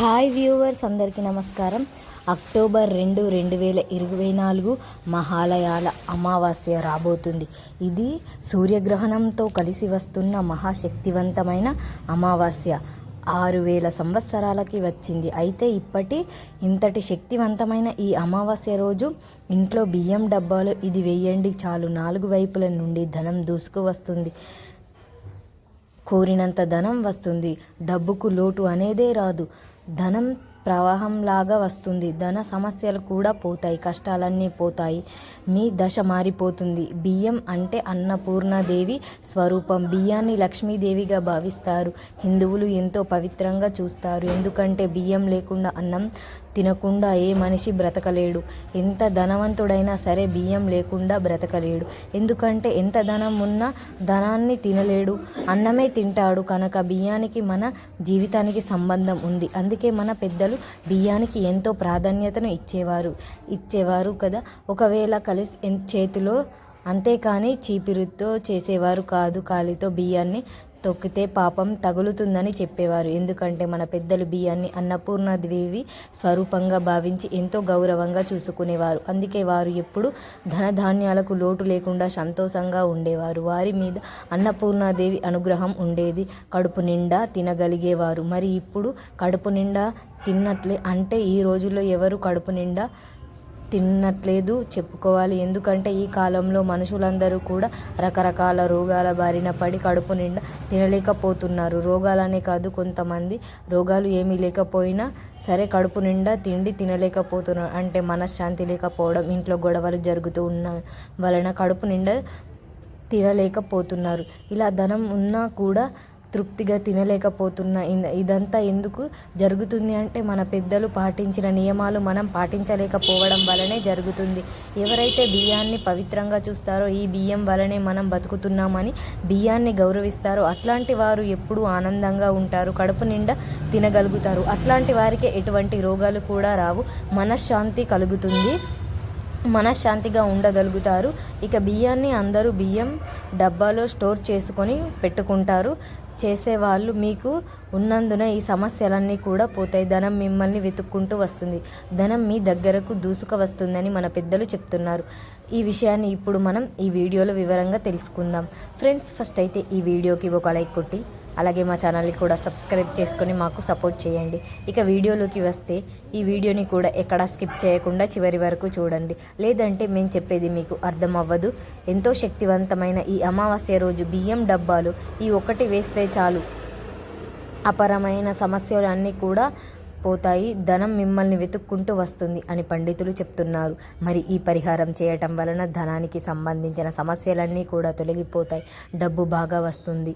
Hi viewers అందరికీ నమస్కారం. October రెండు రెండు వేల ఇరవై నాలుగు మహాలయాల అమావాస్య రాబోతుంది. ఇది సూర్యగ్రహణంతో కలిసి వస్తున్న మహాశక్తివంతమైన అమావాస్య. ఆరు వేల సంవత్సరాలకి వచ్చింది. అయితే ఇప్పటి ఇంతటి శక్తివంతమైన ఈ అమావాస్య రోజు ఇంట్లో బియ్యం డబ్బాలు ఇది వేయండి చాలు. నాలుగు వైపుల నుండి ధనం దూసుకు వస్తుంది. కోరినంత ధనం వస్తుంది. డబ్బుకు లోటు అనేదే రాదు. ధనం ప్రవాహంలాగా వస్తుంది. ధన సమస్యలు కూడా పోతాయి. కష్టాలన్నీ పోతాయి. మీ దశ మారిపోతుంది. బియ్యం అంటే అన్నపూర్ణాదేవి స్వరూపం. బియ్యాన్ని లక్ష్మీదేవిగా భావిస్తారు. హిందువులు ఎంతో పవిత్రంగా చూస్తారు. ఎందుకంటే బియ్యం లేకుండా అన్నం తినకుండా ఏ మనిషి బ్రతకలేడు. ఎంత ధనవంతుడైనా సరే బియ్యం లేకుండా బ్రతకలేడు. ఎందుకంటే ఎంత ధనం ఉన్నా ధనాన్ని తినలేడు. అన్నమే తింటాడు. కనుక బియ్యానికి మన జీవితానికి సంబంధం ఉంది. అందుకే మన పెద్దలు బియ్యానికి ఎంతో ప్రాధాన్యతను ఇచ్చేవారు. ఇచ్చేవారు కదా. ఒకవేళ కలిసి చేతిలో అంతేకాని చీపిరితో చేసేవారు కాదు. కాలితో బియ్యాన్ని తొక్కితే పాపం తగులుతుందని చెప్పేవారు. ఎందుకంటే మన పెద్దలు బియ్యాన్ని అన్నపూర్ణదేవి స్వరూపంగా భావించి ఎంతో గౌరవంగా చూసుకునేవారు. అందుకే వారు ఎప్పుడు ధనధాన్యాలకు లోటు లేకుండా సంతోషంగా ఉండేవారు. వారి మీద అన్నపూర్ణాదేవి అనుగ్రహం ఉండేది. కడుపు నిండా తినగలిగేవారు. మరి ఇప్పుడు కడుపు నిండా తిన్నట్లే అంటే ఈ రోజుల్లో ఎవరు కడుపు నిండా తిన్నట్లేదు చెప్పుకోవాలి. ఎందుకంటే ఈ కాలంలో మనుషులందరూ కూడా రకరకాల రోగాల బారిన పడి కడుపు నిండా తినలేకపోతున్నారు. రోగాలనే కాదు కొంతమంది రోగాలు ఏమీ లేకపోయినా సరే కడుపు నిండా తిండి తినలేకపోతున్నారు. అంటే మనశ్శాంతి లేకపోవడం ఇంట్లో గొడవలు జరుగుతూ ఉన్న వలన కడుపు నిండా తినలేకపోతున్నారు. ఇలా ధనం ఉన్నా కూడా తృప్తిగా తినలేకపోతున్నా ఇదంతా ఎందుకు జరుగుతుంది అంటే మన పెద్దలు పాటించిన నియమాలు మనం పాటించలేకపోవడం వలనే జరుగుతుంది. ఎవరైతే బియ్యాన్ని పవిత్రంగా చూస్తారో ఈ బియ్యం వలనే మనం బతుకుతున్నామని బియ్యాన్ని గౌరవిస్తారో అట్లాంటి వారు ఎప్పుడూ ఆనందంగా ఉంటారు కడుపు నిండా తినగలుగుతారు. అట్లాంటి వారికి ఎటువంటి రోగాలు కూడా రావు. మనశ్శాంతి కలుగుతుంది. మనశ్శాంతిగా ఉండగలుగుతారు. ఇక బియ్యాన్ని అందరూ బియ్యం డబ్బాలో స్టోర్ చేసుకొని పెట్టుకుంటారు. చేసేవాళ్ళు మీకు ఉన్నందున ఈ సమస్యలన్నీ కూడా పోతాయి. ధనం మిమ్మల్ని వెతుక్కుంటూ వస్తుంది. ధనం మీ దగ్గరకు దూసుక వస్తుందని మన పెద్దలు చెప్తున్నారు. ఈ విషయాన్ని ఇప్పుడు మనం ఈ వీడియోలో వివరంగా తెలుసుకుందాం. ఫ్రెండ్స్ ఫస్ట్ అయితే ఈ వీడియోకి ఒక లైక్ కొట్టి అలాగే మా ఛానల్ని కూడా సబ్స్క్రైబ్ చేసుకొని మాకు సపోర్ట్ చేయండి. ఇక వీడియోలోకి వస్తే ఈ వీడియోని కూడా ఎక్కడా స్కిప్ చేయకుండా చివరి వరకు చూడండి. లేదంటే మేము చెప్పేది మీకు అర్థం అవ్వదు ఎంతో శక్తివంతమైన ఈ అమావాస్య రోజు బియ్యం డబ్బాలు ఈ ఒకటి వేస్తే చాలు. అపరమైన సమస్యలు అన్నీ కూడా పోతాయి. ధనం మిమ్మల్ని వెతుక్కుంటూ వస్తుంది అని పండితులు చెప్తున్నారు. మరి ఈ పరిహారం చేయటం వలన ధనానికి సంబంధించిన సమస్యలన్నీ కూడా తొలగిపోతాయి. డబ్బు బాగా వస్తుంది.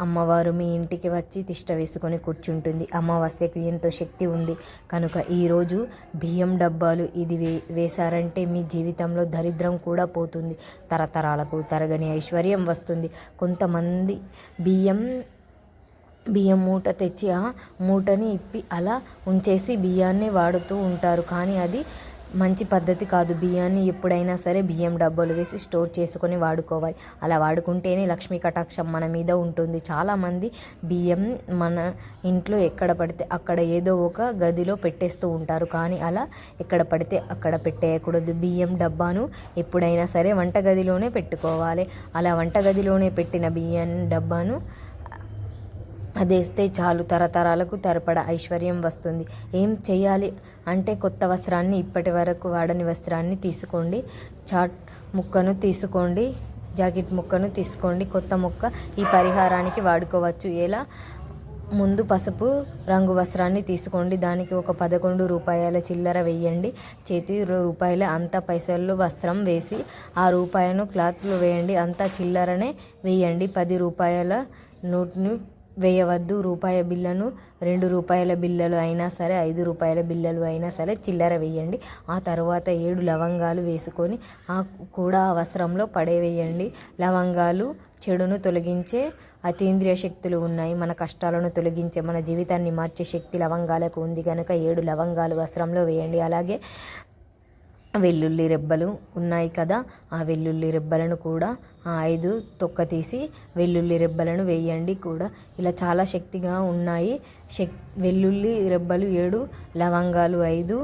అమ్మవారు మీ ఇంటికి వచ్చి తిష్ట వేసుకొని కూర్చుంటుంది. అమావాస్యకు ఎంతో శక్తి ఉంది. కనుక ఈరోజు బియ్యం డబ్బాలు ఇది వే వేశారంటే మీ జీవితంలో దరిద్రం కూడా పోతుంది. తరతరాలకు తరగని ఐశ్వర్యం వస్తుంది. కొంతమంది బియ్యం బియ్యం మూట తెచ్చి ఆ మూటని ఇప్పి అలా ఉంచేసి బియ్యాన్ని వాడుతూ ఉంటారు. కానీ అది మంచి పద్ధతి కాదు. బియ్యాన్ని ఎప్పుడైనా సరే బియ్యం డబ్బాలు వేసి స్టోర్ చేసుకొని వాడుకోవాలి. అలా వాడుకుంటేనే లక్ష్మీ కటాక్షం మన మీద ఉంటుంది. చాలామంది బియ్యం మన ఇంట్లో ఎక్కడ పడితే అక్కడ ఏదో ఒక గదిలో పెట్టేస్తూ ఉంటారు. కానీ అలా ఎక్కడ పడితే అక్కడ పెట్టేయకూడదు. బియ్యం డబ్బాను ఎప్పుడైనా సరే వంటగదిలోనే పెట్టుకోవాలి. అలా వంటగదిలోనే పెట్టిన బియ్యం డబ్బాను అదేస్తే చాలు తరతరాలకు తరపడ ఐశ్వర్యం వస్తుంది. ఏం చేయాలి అంటే కొత్త వస్త్రాన్ని ఇప్పటి వరకు వాడని వస్త్రాన్ని తీసుకోండి. చాట్ ముక్కను తీసుకోండి. జాకెట్ ముక్కను తీసుకోండి. కొత్త ముక్క ఈ పరిహారానికి వాడుకోవచ్చు. ఎలా? ముందు పసుపు రంగు వస్త్రాన్ని తీసుకోండి. దానికి ఒక పదకొండు రూపాయల చిల్లర వేయండి. చేతి రూపాయల అంత పైసల్లో వస్త్రం వేసి ఆ రూపాయను క్లాత్లో వేయండి. అంత చిల్లరనే వేయండి. పది రూపాయల నోట్ను వేయవద్దు. రూపాయ బిల్లను రెండు రూపాయల బిల్లలు అయినా సరే ఐదు రూపాయల బిల్లలు అయినా సరే చిల్లర వేయండి. ఆ తర్వాత ఏడు లవంగాలు వేసుకొని ఆ కూడా అవసరంలో పడేవేయండి. లవంగాలు చెడును తొలగించే అతీంద్రియ శక్తులు ఉన్నాయి. మన కష్టాలను తొలగించే మన జీవితాన్ని మార్చే శక్తి లవంగాలకు ఉంది. కనుక ఏడు లవంగాలు వస్త్రంలో వేయండి. అలాగే వెల్లుల్లి రెబ్బలు ఉన్నాయి కదా ఆ వెల్లుల్లి రెబ్బలను కూడా ఆ ఐదు తొక్క తీసి వెల్లుల్లి రెబ్బలను వేయండి కూడా. ఇలా చాలా శక్తిగా ఉన్నాయి. శక్ వెల్లుల్లి రెబ్బలు ఏడు లవంగాలు ఐదు.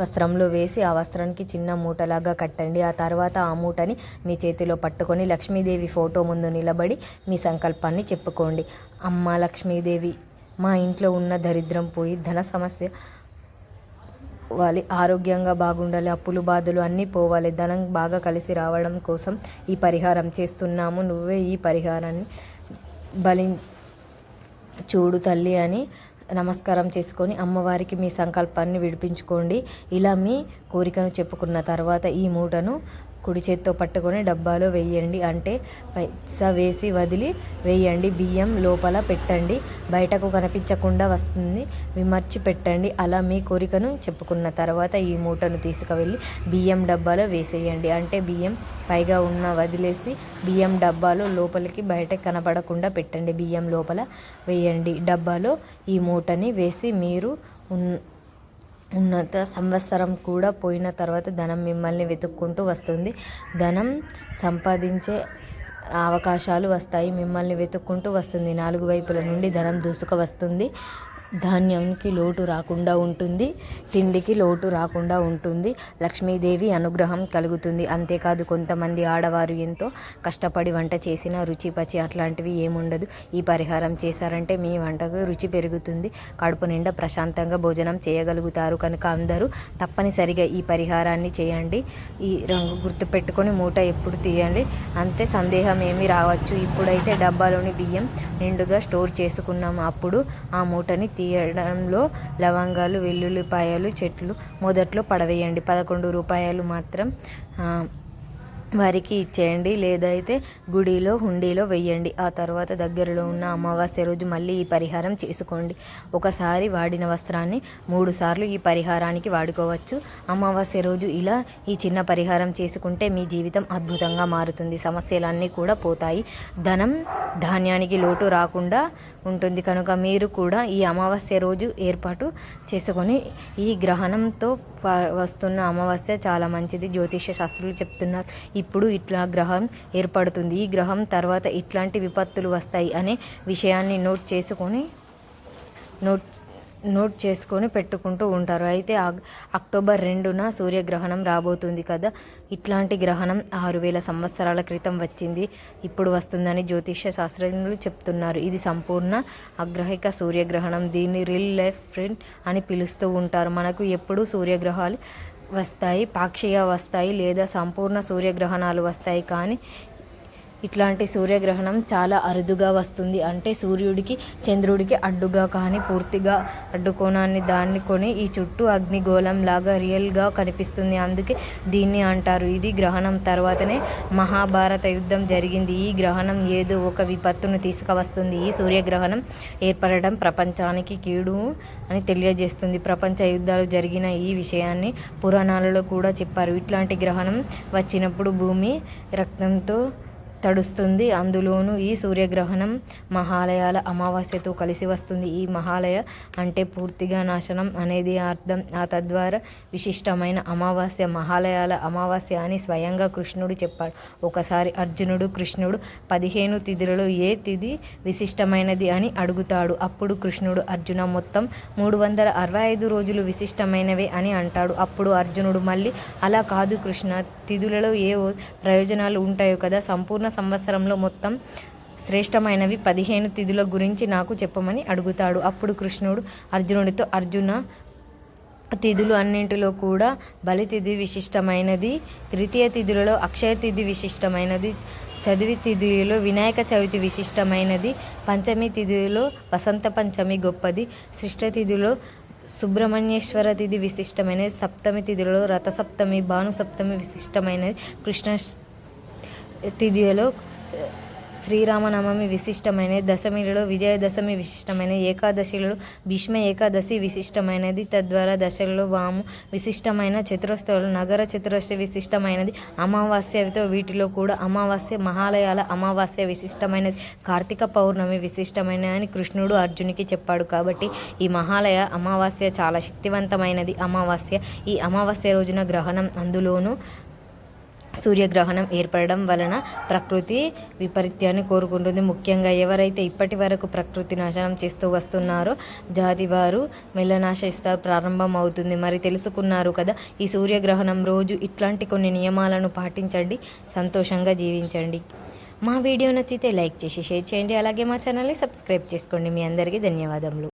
వస్త్రంలో వేసి ఆ వస్త్రానికి చిన్న మూటలాగా కట్టండి. ఆ తర్వాత ఆ మూటని మీ చేతిలో పట్టుకొని లక్ష్మీదేవి ఫోటో ముందు నిలబడి మీ సంకల్పాన్ని చెప్పుకోండి. అమ్మ లక్ష్మీదేవి మా ఇంట్లో ఉన్న దరిద్రం పోయి ధన సమస్య వాలి ఆరోగ్యంగా బాగుండాలి అప్పులు బాధలు అన్నీ పోవాలి ధనం బాగా కలిసి రావడం కోసం ఈ పరిహారం చేస్తున్నాము. నువ్వే ఈ పరిహారాన్ని బలి చూడు తల్లి అని నమస్కారం చేసుకొని అమ్మవారికి మీ సంకల్పాన్ని విడిపించుకోండి. ఇలా మీ కోరికను చెప్పుకున్న తర్వాత ఈ మూటను కుడి చేత్తో పట్టుకొని డబ్బాలో వేయండి. అంటే పైసా వేసి వదిలి వేయండి. బియ్యం లోపల పెట్టండి. బయటకు కనిపించకుండా వస్తుంది. విమర్చి పెట్టండి. అలా మీ కోరికను చెప్పుకున్న తర్వాత ఈ మూటను తీసుకువెళ్ళి బియ్యం డబ్బాలో వేసేయండి. అంటే బియ్యం పైగా ఉన్న వదిలేసి బియ్యం డబ్బాలో లోపలికి బయట కనపడకుండా పెట్టండి. బియ్యం లోపల వేయండి. డబ్బాలో ఈ మూటని వేసి మీరు ఉన్ ఉన్నత సంవత్సరం కూడా పోయిన తర్వాత ధనం మిమ్మల్ని వెతుక్కుంటూ వస్తుంది. ధనం సంపాదించే అవకాశాలు వస్తాయి. మిమ్మల్ని వెతుక్కుంటూ వస్తుంది. నాలుగు వైపుల నుండి ధనం దూసుక వస్తుంది. ధాన్యానికి లోటు రాకుండా ఉంటుంది తిండికి లోటు రాకుండా ఉంటుంది లక్ష్మీదేవి అనుగ్రహం కలుగుతుంది. అంతేకాదు కొంతమంది ఆడవారు ఎంతో కష్టపడి వంట చేసిన రుచి పచి అట్లాంటివి ఏముండదు. ఈ పరిహారం చేశారంటే మీ వంటకు రుచి పెరుగుతుంది. కడుపు నిండా ప్రశాంతంగా భోజనం చేయగలుగుతారు. కనుక అందరూ తప్పనిసరిగా ఈ పరిహారాన్ని చేయండి. ఈ రంగు గుర్తుపెట్టుకొని మూట ఎప్పుడు తీయండి. అంతే సందేహం ఏమి రావచ్చు. ఇప్పుడైతే డబ్బాలోని బియ్యం నిండుగా స్టోర్ చేసుకున్నాము అప్పుడు ఆ మూటని తీయడంలో లవంగాలు వెల్లుల్లిపాయలు చెట్లు మొదట్లో పడవేయండి. పదకొండు రూపాయలు మాత్రం వారికి ఇచ్చేయండి లేదైతే గుడిలో హుండీలో వెయ్యండి. ఆ తర్వాత దగ్గరలో ఉన్న అమావాస్య రోజు మళ్ళీ ఈ పరిహారం చేసుకోండి. ఒకసారి వాడిన వస్త్రాన్ని మూడు సార్లు ఈ పరిహారానికి వాడుకోవచ్చు. అమావాస్య రోజు ఇలా ఈ చిన్న పరిహారం చేసుకుంటే మీ జీవితం అద్భుతంగా మారుతుంది. సమస్యలన్నీ కూడా పోతాయి. ధనం ధాన్యానికి లోటు రాకుండా ఉంటుంది. కనుక మీరు కూడా ఈ అమావాస్య రోజు ఏర్పాటు చేసుకొని ఈ గ్రహణంతో వస్తున్న అమావాస్య చాలా మంచిది. జ్యోతిష శాస్త్రులు చెప్తున్నారు. ఇప్పుడు ఇట్లా గ్రహం ఏర్పడుతుంది. ఈ గ్రహం తర్వాత ఇట్లాంటి విపత్తులు వస్తాయి అనే విషయాన్ని నోట్ చేసుకొని నోట్ నోట్ చేసుకొని పెట్టుకుంటూ ఉంటారు. అయితే అక్టోబర్ రెండున సూర్యగ్రహణం రాబోతుంది కదా. ఇట్లాంటి గ్రహణం ఆరు వేల సంవత్సరాల క్రితం వచ్చింది. ఇప్పుడు వస్తుందని జ్యోతిష శాస్త్రజ్ఞులు చెప్తున్నారు. ఇది సంపూర్ణ అగ్రహిక సూర్యగ్రహణం. దీన్ని రిల్ లైఫ్ ఫ్రెండ్ అని పిలుస్తూ ఉంటారు. మనకు ఎప్పుడు సూర్యగ్రహాలు వస్తాయి పాక్షిక వస్తాయి లేదా సంపూర్ణ సూర్యగ్రహణాలు వస్తాయి. కానీ ఇట్లాంటి సూర్యగ్రహణం చాలా అరుదుగా వస్తుంది. అంటే సూర్యుడికి చంద్రుడికి అడ్డుగా కానీ పూర్తిగా అడ్డుకోణాన్ని దాన్ని కొని ఈ చుట్టూ అగ్నిగోళం లాగా రియల్గా కనిపిస్తుంది. అందుకే దీన్ని అంటారు. ఇది గ్రహణం తర్వాతనే మహాభారత యుద్ధం జరిగింది. ఈ గ్రహణం ఏదో ఒక విపత్తును తీసుకువస్తుంది. ఈ సూర్యగ్రహణం ఏర్పడడం ప్రపంచానికి కీడు అని తెలియజేస్తుంది. ప్రపంచ యుద్ధాలు జరిగిన ఈ విషయాన్ని పురాణాలలో కూడా చెప్పారు. ఇట్లాంటి గ్రహణం వచ్చినప్పుడు భూమి రక్తంతో తడుస్తుంది. అందులోనూ ఈ సూర్యగ్రహణం మహాలయాల అమావాస్యతో కలిసి వస్తుంది. ఈ మహాలయ అంటే పూర్తిగా నాశనం అనేది అర్థం. ఆ తద్వారా విశిష్టమైన అమావాస్య మహాలయాల అమావాస్య అని స్వయంగా కృష్ణుడు చెప్పాడు. ఒకసారి అర్జునుడు కృష్ణుడు పదిహేను తిథులలో ఏ తిథి విశిష్టమైనది? అని అడుగుతాడు. అప్పుడు కృష్ణుడు అర్జున మొత్తం మూడు వందల అరవై ఐదు రోజులు విశిష్టమైనవే అని అంటాడు. అప్పుడు అర్జునుడు మళ్ళీ అలా కాదు కృష్ణ తిథులలో ఏ ప్రయోజనాలు ఉంటాయో కదా సంపూర్ణ సంవత్సరంలో మొత్తం శ్రేష్టమైనవి పదిహేను తిథుల గురించి నాకు చెప్పమని అడుగుతాడు. అప్పుడు కృష్ణుడు అర్జునుడితో అర్జున తిథులు అన్నింటిలో కూడా బలితిథి విశిష్టమైనది తృతీయ తిథులలో అక్షయ తిథి విశిష్టమైనది చదివి తిథిలో వినాయక చవితి విశిష్టమైనది పంచమి తిథిలో వసంత పంచమి గొప్పది శిష్ట తిథిలో సుబ్రహ్మణ్యేశ్వర తిథి విశిష్టమైనది సప్తమి తిథిలో రథసప్తమి భాను సప్తమి విశిష్టమైనది కృష్ణ తిథిలో శ్రీరామనవమి విశిష్టమైనది దశమిలలో విజయదశమి విశిష్టమైనది ఏకాదశిలలో భీష్మ ఏకాదశి విశిష్టమైనది తద్వారా దశలలో వాము విశిష్టమైన చతురస్రాలు నగర చతురస్ర విశిష్టమైనది అమావాస్యతో వీటిలో కూడా అమావాస్య మహాలయాల అమావాస్య విశిష్టమైనది కార్తీక పౌర్ణమి విశిష్టమైనది అని కృష్ణుడు అర్జునికి చెప్పాడు కాబట్టి ఈ మహాలయ అమావాస్య చాలా శక్తివంతమైనది. అమావాస్య ఈ అమావాస్య రోజున గ్రహణం అందులోనూ సూర్యగ్రహణం ఏర్పడడం వలన ప్రకృతి విపరీత్యాన్ని కోరుకుంటుంది. ముఖ్యంగా ఎవరైతే ఇప్పటి వరకు ప్రకృతి నాశనం చేస్తూ వస్తున్నారో జాతి వారు మెల్లనాశిస్తారు ప్రారంభం అవుతుంది. మరి తెలుసుకున్నారు కదా ఈ సూర్యగ్రహణం రోజు ఇట్లాంటి కొన్ని నియమాలను పాటించండి సంతోషంగా జీవించండి. మా వీడియో నచ్చితే లైక్ చేసి షేర్ చేయండి. అలాగే మా ఛానల్ని సబ్స్క్రైబ్ చేసుకోండి. మీ అందరికీ ధన్యవాదములు.